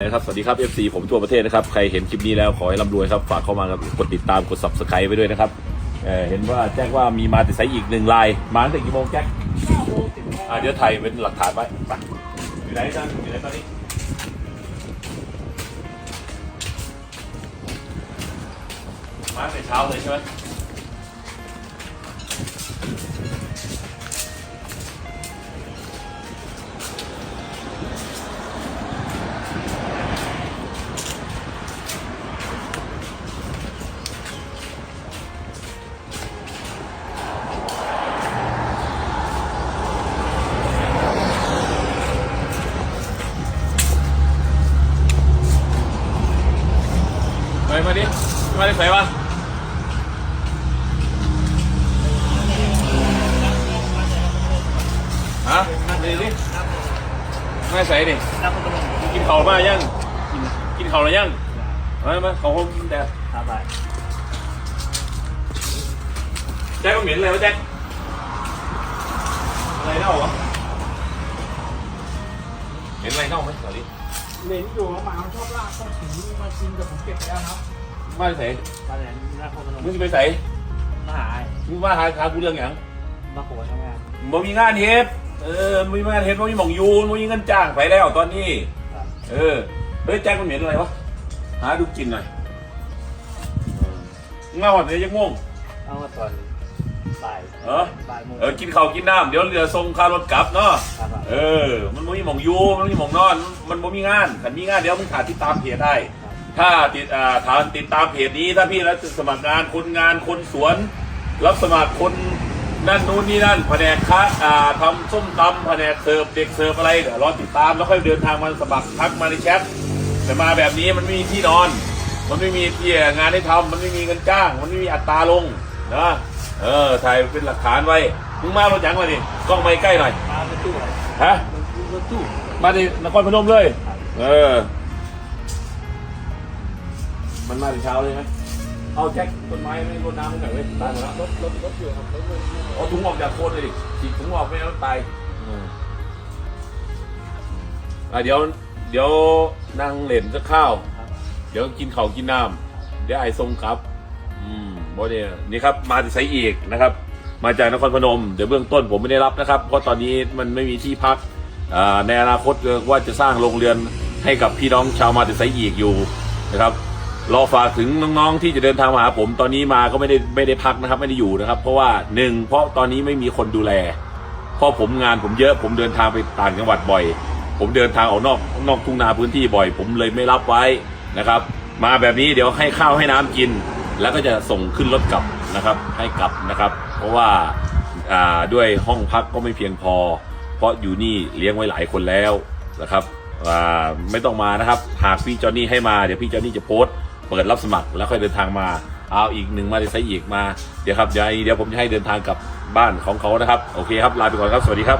นะครับ สวัสดีครับ FC ผมทั่วประเทศนะครับ ใครเห็นคลิปนี้แล้วขอให้ร่ำรวยครับ ฝากเข้ามาครับ กดติดตาม กด subscribe ไปด้วยนะครับเอ่อเห็นว่าแจ้งว่ามีมาติดสายอีกหนึ่งลาย มาตั้งแต่กี่โมงแจ็คอ่าเดี๋ยวถ่ายเป็นหลักฐานไว้ไปอยู่ไหนจันอยู่ไหนตอนนี้ มาตั้งแต่เช้าเลยใช่ไหม มาดิมาได้ใส่ปะฮะดีดิไม่ใส่ดินักพัฒนากินข้าวมายัง กินข้าวแล้วยังมามาขอผมกินแต่ครับไปแจ็คก็เหม็นเลยวะแจ็คอะไรเน่าวะเหม็นอะไรเน่าไหมสวัสดีเหม็นอยู่หมาชอบลากต้องถือมากินแต่ผมเก็บแล้วครับ มาใส่มาแหลนนักพัฒนามึงจะไปใส่มาหามึงมาหาหากูเรื่องหยังมาโขนทำงานบ่มีงานเฮ็ดเออบ่มีงานเฮ็ดบ่มีหม่องอยูบ่มีเงินจ้างไปแล้วตอนนี้ครับเออเฮ้ยแจ็คมันเหม็นอะไรวะหาดูกินหน่อยเงาเนี่ยยังง่วงเอามาตอนบ่ายเออบ่ายโมงเออกินข้าวกินน้ำเดี๋ยวเรือส่งค่ารถกลับเนาะครับเออ มันบ่มีหม่องอยูมันบ่มีหม่องนอน มันบ่มีงานถ้ามีงานเดี๋ยวมึงขาดติดตามเพจได้ ถ้าติดอ่าฐานติดตามเพจนี้ถ้าพี่แล้วสมัครงานคนงานคนสวน รับสมัครคนนั่นนู่นนี่นั่นแผนกค้าอ่าทำส้มตำแผนกเสิร์ฟเด็กเสิร์ฟอะไรเดี๋ยวรอติดตามแล้วค่อยเดินทางมาสมัครทักมาในแชทแต่มาแบบนี้มันไม่มีที่นอน มันไม่มีที่งานให้ทำมันไม่มีเงินจ้าง มันไม่มีอัตราลงนะเออถ่ายเป็นหลักฐานไว้มึงมารถยังมาดิกล้องไม่ใกล้หน่อยมาตู้ฮะรถตู้มาดินครพนมเลย เออ มันมาถึงเช้าเลยไหมเอาแจ็คต้นไม้ไม่รดน้ำไม่หน่อยเว้ยตายหมดแล้วรถรถรถอยู่ครับรถรถเอาถุงออกจากโคนเลยดิฉีกถุงออกไม่งั้นตายอะเดี๋ยวเดี๋ยวนั่งเล่นสักข้าว เดี๋ยวกินข้าวกินน้ำเดี๋ยวไอ้ทรงครับ อืมบอเนี่ยนี่ครับ มาที่ไซอีกนะครับ มาจากนครพนม เดี๋ยวเบื้องต้นผมไม่ได้รับนะครับ เพราะตอนนี้มันไม่มีที่พักในอนาคตว่าจะสร้างโรงเรือนให้กับพี่น้องชาวมาติไซอีกอยู่นะครับ รอฝากถึงน้องๆที่จะเดินทางมาหาผมตอนนี้มาก็ไม่ได้ไม่ได้พักนะครับ ไม่ได้อยู่นะครับ เพราะว่าหนึ่งเพราะตอนนี้ไม่มีคนดูแลเพราะผมงานผมเยอะผมเดินทางไปต่างจังหวัดบ่อย ผมเดินทางออกนอกนอกทุ่งนาพื้นที่บ่อย ผมเลยไม่รับไว้นะครับ มาแบบนี้เดี๋ยวให้ข้าวให้น้ำกิน แล้วก็จะส่งขึ้นรถกลับนะครับ ให้กลับนะครับ เพราะว่าด้วยห้องพักก็ไม่เพียงพอ เพราะอยู่นี่เลี้ยงไว้หลายคนแล้วนะครับไม่ต้องมานะครับ หากพี่จอนนี่ให้มาเดี๋ยวพี่จอนนี่จะโพสต์ เปิดรับสมัครแล้วค่อยเดินทางมา เอาอีกหนึ่งมาได้ใช้อีกมา เดี๋ยวครับเดี๋ยวเดี๋ยวผมจะให้เดินทางกลับบ้านของเขานะครับ โอเคครับ ลาไปก่อนครับ สวัสดีครับ